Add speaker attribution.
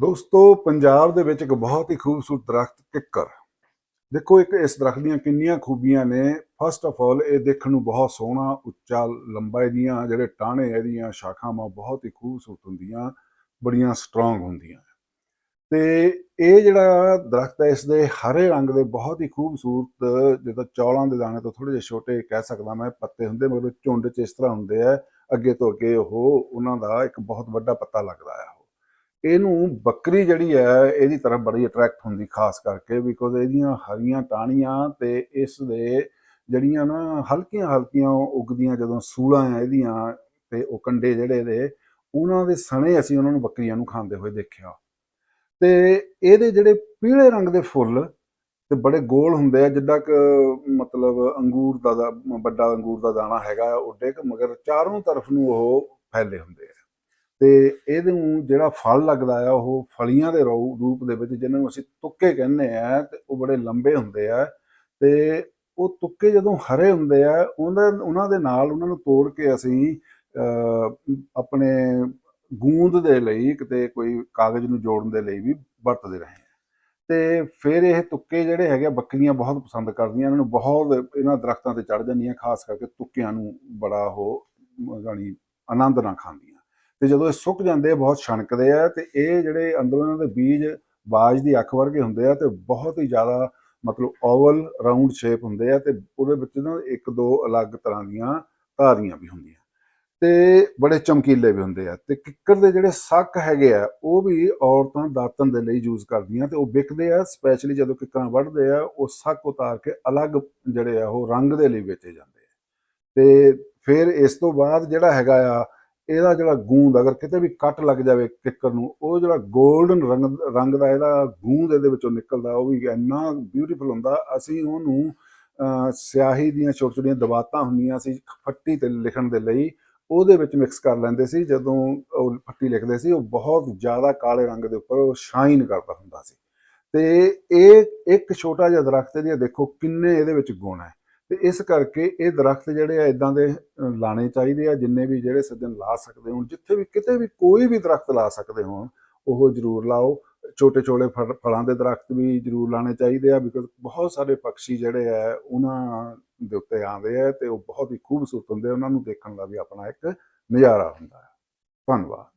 Speaker 1: ਦੋਸਤੋ, ਪੰਜਾਬ ਦੇ ਵਿੱਚ ਇੱਕ ਬਹੁਤ ਹੀ ਖੂਬਸੂਰਤ ਦਰਖਤ ਕਿੱਕਰ। ਦੇਖੋ, ਇੱਕ ਇਸ ਦਰਖਤ ਦੀਆਂ ਕਿੰਨੀਆਂ ਖੂਬੀਆਂ ਨੇ। ਫਸਟ ਆਫ ਆਲ ਇਹ ਦੇਖਣ ਨੂੰ ਬਹੁਤ ਸੋਹਣਾ, ਉੱਚਾ, ਲੰਬਾ ਇਹਦੀਆਂ ਜਿਹੜੇ ਟਾਹਣੇ ਇਹਦੀਆਂ ਸ਼ਾਖਾਵਾਂ ਬਹੁਤ ਹੀ ਖੂਬਸੂਰਤ ਹੁੰਦੀਆਂ, ਬੜੀਆਂ ਸਟਰੋਂਗ ਹੁੰਦੀਆਂ। ਤੇ ਇਹ ਜਿਹੜਾ ਦਰਖਤ ਹੈ, ਇਸ ਦੇ ਹਰੇ ਰੰਗ ਦੇ ਬਹੁਤ ਹੀ ਖੂਬਸੂਰਤ, ਜਿੱਦਾਂ ਚੌਲਾਂ ਦੇ ਦਾਣੇ ਤੋਂ ਥੋੜੇ ਜਿਹੇ ਛੋਟੇ ਕਹਿ ਸਕਦਾ ਮੈਂ, ਪੱਤੇ ਹੁੰਦੇ ਮਤਲਬ ਝੁੰਡ ਚ ਇਸ ਤਰ੍ਹਾਂ ਹੁੰਦੇ ਆ, ਅੱਗੇ ਤੋਂ ਅੱਗੇ ਉਹ, ਉਹਨਾਂ ਦਾ ਇੱਕ ਬਹੁਤ ਵੱਡਾ ਪੱਤਾ ਲੱਗਦਾ ਆ। ਇਹਨੂੰ ਬੱਕਰੀ ਜਿਹੜੀ ਹੈ, ਇਹਦੀ ਤਰਫ ਬੜੀ ਅਟਰੈਕਟ ਹੁੰਦੀ ਖਾਸ ਕਰਕੇ ਬਿਕੋਜ਼ ਇਹਦੀਆਂ ਹਰੀਆਂ ਟਾਹਣੀਆਂ ਤੇ ਇਸ ਦੇ ਜਿਹੜੀਆਂ ਨਾ ਹਲਕੀਆਂ ਹਲਕੀਆਂ ਉੱਗਦੀਆਂ ਜਦੋਂ ਸੂਲਾਂ ਆ ਇਹਦੀਆਂ ਤੇ ਉਹ ਕੰਡੇ ਜਿਹੜੇ ਦੇ, ਉਹਨਾਂ ਦੇ ਸਣੇ ਅਸੀਂ ਉਹਨਾਂ ਨੂੰ ਬੱਕਰੀਆਂ ਨੂੰ ਖਾਂਦੇ ਹੋਏ ਦੇਖਿਆ। ਤੇ ਇਹਦੇ ਜਿਹੜੇ ਪੀਲੇ ਰੰਗ ਦੇ ਫੁੱਲ ਤੇ ਬੜੇ ਗੋਲ ਹੁੰਦੇ ਆ, ਜਿੱਦਾਂ ਕਿ ਮਤਲਬ ਅੰਗੂਰ ਦਾ ਦਾ- ਵੱਡਾ ਅੰਗੂਰ ਦਾ ਦਾਣਾ ਹੈਗਾ ਆ ਉੱਡੇ ਕਿ, ਮਗਰ ਚਾਰੋਂ ਤਰਫ ਨੂੰ ਉਹ ਫੈਲੇ ਹੁੰਦੇ ਆ ਤੇ ਇਹਨੂੰ ਜਿਹੜਾ ਫਲ ਲੱਗਦਾ ਆ ਉਹ ਫਲੀਆਂ ਦੇ ਰਊ- ਰੂਪ ਦੇ ਵਿੱਚ ਜਿਹਨਾਂ ਨੂੰ ਅਸੀਂ ਤੁੱਕੇ ਕਹਿੰਦੇ ਆ ਤੇ ਉਹ ਬੜੇ ਲੰਬੇ ਹੁੰਦੇ ਆ ਤੇ ਉਹ ਤੁੱਕੇ ਜਦੋਂ ਹਰੇ ਹੁੰਦੇ ਆ ਉਹਨਾਂ ਉਹਨਾਂ ਦੇ ਨਾਲ ਉਹਨਾਂ ਨੂੰ ਤੋੜ ਕੇ ਅਸੀਂ ਆਪਣੇ ਗੂੰਦ ਦੇ ਲਈ ਕਿਤੇ ਕੋਈ ਕਾਗਜ਼ ਨੂੰ ਜੋੜਨ ਦੇ ਲਈ ਵੀ ਵਰਤਦੇ ਰਹੇ ਹਾਂ ਤੇ ਫਿਰ ਇਹ ਤੁੱਕੇ ਜਿਹੜੇ ਹੈਗੇ ਆ, ਬੱਕਰੀਆਂ ਬਹੁਤ ਪਸੰਦ ਕਰਦੀਆਂ ਇਹਨਾਂ ਨੂੰ ਬਹੁਤ ਇਹਨਾਂ ਦਰਖਤਾਂ ਤੇ ਚੜ ਜਾਂਦੀਆਂ ਖਾਸ ਕਰਕੇ ਤੁੱਕਿਆਂ ਨੂੰ ਬੜਾ ਉਹ ਗਾਣੀ ਆਨੰਦ ਨਾਲ ਖਾਂਦੀਆਂ। ਤੇ ਜਦੋਂ ਇਹ ਸੁੱਕ ਜਾਂਦੇ ਆ, ਬਹੁਤ ਛਣਕਦੇ ਆ ਤੇ ਇਹ ਜਿਹੜੇ ਅੰਦਰੋਂ ਇਹਨਾਂ ਦੇ ਬੀਜ ਬਾਜ ਦੀ ਅੱਖ ਵਰਗੇ ਹੁੰਦੇ ਆ ਤੇ ਬਹੁਤ ਹੀ ਜ਼ਿਆਦਾ ਮਤਲਬ ਓਵਲ ਰਾਉਂਡ ਸ਼ੇਪ ਹੁੰਦੇ ਆ ਤੇ ਉਹਦੇ ਵਿੱਚ ਨਾ ਇੱਕ ਦੋ ਅਲੱਗ ਤਰ੍ਹਾਂ ਦੀਆਂ ਧਾਰੀਆਂ ਵੀ ਹੁੰਦੀਆਂ। ਤੇ ਬੜੇ ਚਮਕੀਲੇ ਵੀ ਹੁੰਦੇ ਆ ਤੇ ਕਿੱਕਰ ਦੇ ਜਿਹੜੇ ਸੱਕ ਹੈਗੇ ਆ, ਉਹ ਵੀ ਔਰਤਾਂ ਦਾਤਨ ਦੇ ਲਈ ਯੂਜ਼ ਕਰਦੀਆਂ ਤੇ ਉਹ ਵਿਕਦੇ ਆ, ਸਪੈਸ਼ਲੀ ਜਦੋਂ ਕਿੱਕਰਾਂ ਵੱਢਦੇ ਆ, ਉਹ ਸੱਕ ਉਤਾਰ ਕੇ ਅਲੱਗ ਜਿਹੜੇ ਆ, ਉਹ ਰੰਗ ਦੇ ਲਈ ਵੇਚੇ ਜਾਂਦੇ ਆ। ਤੇ ਫਿਰ ਇਸ ਤੋਂ ਬਾਅਦ ਜਿਹੜਾ ਹੈਗਾ ਆ ਇਹਦਾ ਜਿਹੜਾ ਗੂੰਦ, ਅਗਰ ਕਿਤੇ ਵੀ ਕੱਟ ਲੱਗ ਜਾਵੇ ਕਿੱਕਰ ਨੂੰ, ਉਹ ਜਿਹੜਾ 골ਡਨ ਰੰਗ ਰੰਗ ਦਾ ਇਹਦਾ ਗੂੰਦ ਇਹਦੇ ਵਿੱਚੋਂ ਨਿਕਲਦਾ, ਉਹ ਵੀ ਇੰਨਾ ਬਿਊਟੀਫੁਲ ਹੁੰਦਾ। ਅਸੀਂ ਉਹਨੂੰ ਸਿਆਹੀ ਦੀਆਂ ਛੋਟੀਆਂ ਛੋਟੀਆਂ ਦਵਾਤਾਂ ਹੁੰਦੀਆਂ ਸੀ ਫੱਟੀ ਤੇ ਲਿਖਣ ਦੇ ਲਈ, ਉਹਦੇ ਵਿੱਚ ਮਿਕਸ ਕਰ ਲੈਂਦੇ ਸੀ। ਜਦੋਂ ਉਹ ਫੱਟੀ ਲਿਖਦੇ ਸੀ, ਉਹ ਬਹੁਤ ਜ਼ਿਆਦਾ ਕਾਲੇ ਰੰਗ ਦੇ ਉੱਪਰ ਉਹ ਸ਼ਾਈਨ ਕਰਦਾ ਹੁੰਦਾ ਸੀ। ਤੇ ਇਹ ਇੱਕ ਛੋਟਾ ਜਿਹਾ ਦਰਖਤ ਇਹਦੇ, ਦੇਖੋ ਕਿੰਨੇ ਇਹਦੇ ਵਿੱਚ ਗੁਣ ਹੈ। ਤੇ ਇਸ ਕਰਕੇ ਇਹ ਦਰਖਤ ਜਿਹੜੇ ਆ ਇਦਾਂ ਦੇ ਅ, ਲਾਣੇ ਚਾਹੀਦੇ ਆ ਜਿੰਨੇ ਵੀ ਜਿਹੜੇ ਸੱਜਣ ਲਾ ਸਕਦੇ ਹੋਣ ਜਿੱਥੇ ਵੀ ਕਿਤੇ ਵੀ ਕੋਈ ਵੀ ਦਰਖਤ ਲਾ ਸਕਦੇ ਹੋਣ ਉਹ ਜ਼ਰੂਰ ਲਾਓ। ਛੋਟੇ ਛੋਲੇ ਫਲ- ਫਲਾਂ ਦੇ ਦਰਖਤ ਵੀ ਜ਼ਰੂਰ ਲਾਣੇ ਚਾਹੀਦੇ ਆ ਬਿਕਾਜ਼ ਬਹੁਤ ਸਾਰੇ ਪੰਛੀ ਜਿਹੜੇ ਆ ਉਹਨਾਂ ਦੇ ਉੱਤੇ ਆਉਂਦੇ ਆ ਤੇ ਉਹ ਬਹੁਤ ਹੀ ਖੂਬਸੂਰਤ ਹੁੰਦੇ ਆ ਉਹਨਾਂ ਨੂੰ ਦੇਖਣ ਦਾ ਵੀ ਆਪਣਾ ਇੱਕ ਨਜ਼ਾਰਾ ਹੁੰਦਾ ਹੈ ਧੰਨਵਾਦ।